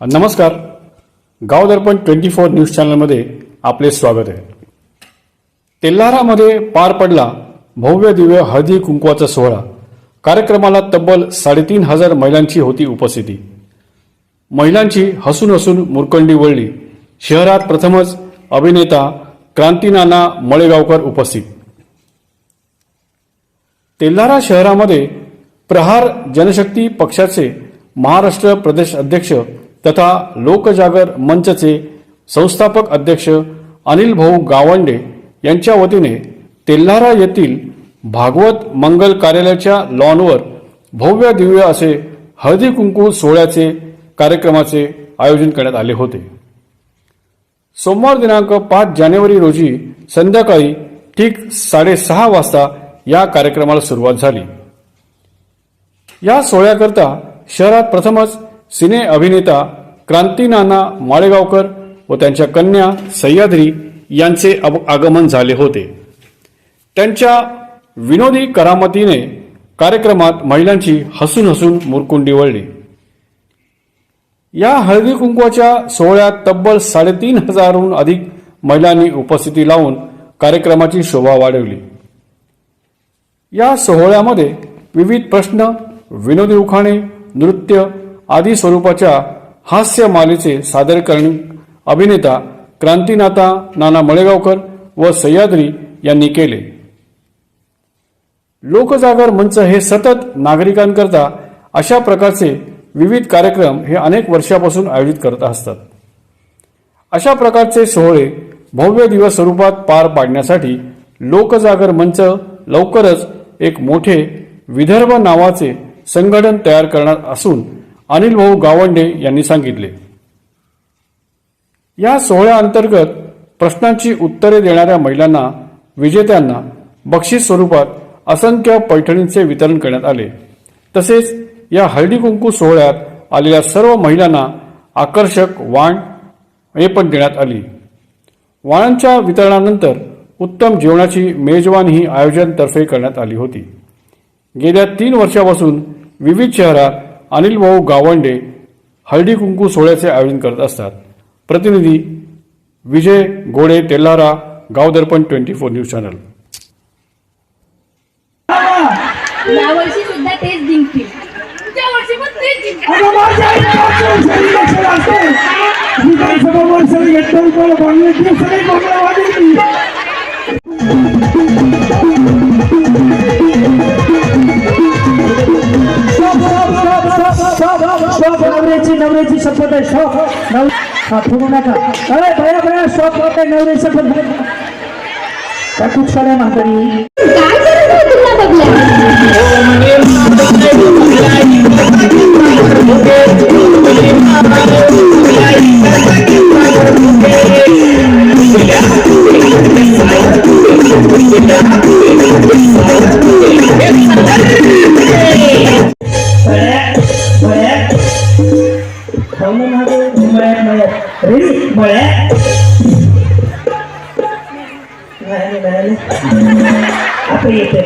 नमस्कार. गाव Darpan twenty four news चॅनलमध्ये आपले स्वागत आहे. तेल्हारामध्ये पार पडला भव्य दिव्य हळदी कुंकवाचा सोहळा. कार्यक्रमाला तब्बल साडेतीन हजार महिलांची होती उपस्थिती. महिलांची हसून हसून मुरकंडी वळली. शहरात प्रथमच अभिनेता क्रांतीनाना मळेगावकर उपस्थित. तेल्हारा शहरामध्ये प्रहार जनशक्ती पक्षाचे महाराष्ट्र प्रदेश अध्यक्ष तथा लोकजागर मंचचे संस्थापक अध्यक्ष अनिल भाऊ गावंडे यांच्या वतीने तेल्हारा येथील भागवत मंगल कार्यालयाच्या लॉनवर भव्य दिव्य असे हळदी कुंकू सोहळ्याचे कार्यक्रमाचे आयोजन करण्यात आले होते. सोमवार दिनांक पाच जानेवारी रोजी संध्याकाळी ठीक साडेसहा वाजता या कार्यक्रमाला सुरुवात झाली. या सोहळ्याकरता शहरात प्रथमच सिने अभिनेता क्रांतीनाना माळेगावकर व त्यांच्या कन्या सह्याद्री यांचे अब- आगमन झाले होते. त्यांच्या विनोदी करामतीने कार्यक्रमात महिलांची हसून हसून मुरकुंडी वळली. या हळदी कुंकवाच्या सोहळ्यात तब्बल साडेतीन हजारहून अधिक महिलांनी उपस्थिती लावून कार्यक्रमाची शोभा वाढवली. या सोहळ्यामध्ये विविध प्रश्न विनोदी उखाणे नृत्य आदी स्वरूपाच्या हास्य मालेचे सादरीकरण अभिनेता क्रांतीनाथा नाना मळेगावकर व सह्याद्री यांनी केले. लोकजागर मंच हे सतत नागरिकांकरता अशा प्रकारचे विविध कार्यक्रम हे अनेक वर्षापासून आयोजित करत असतात. अशा प्रकारचे सोहळे भव्य दिवस स्वरूपात पार पाडण्यासाठी लोकजागर मंच लवकरच एक मोठे विदर्भ नावाचे संघटन तयार करणार असून अनिल भाऊ गावंडे यांनी सांगितले. या सोहळ्याअंतर्गत प्रश्नांची उत्तरे देणाऱ्या महिलांना विजेत्यांना बक्षीस स्वरूपात असंख्य पैठणींचे वितरण करण्यात आले. तसेच या हळदी कुंकू सोहळ्यात आलेल्या सर्व महिलांना आकर्षक वाण हे पण देण्यात आली. वाणांच्या वितरणानंतर उत्तम जेवणाची मेजवान ही आयोजनतर्फे करण्यात आली होती. गेल्या तीन वर्षापासून विविध शहरात अनिल भाऊ गावंडे हळदी कुंकू सोहळ्याचे आयोजन करत असतात. प्रतिनिधी विजय गोडे तेल्हारा गाव Darpan twenty four news channel. यावर्षी सुद्धा तेच जिंकतील. पुढच्या সব নবরেছি নবরেছি সফলতায় সব ঠাকুর নাকা হ্যাঁ, আরে ভাইয়া ভাইয়া সব পথে নবরেছি সফলতায়। ঠাকুর সরে মাতারি। ও মানে bangun aku lumayan banyak Riri boleh? Nah ini mana nih Apa itu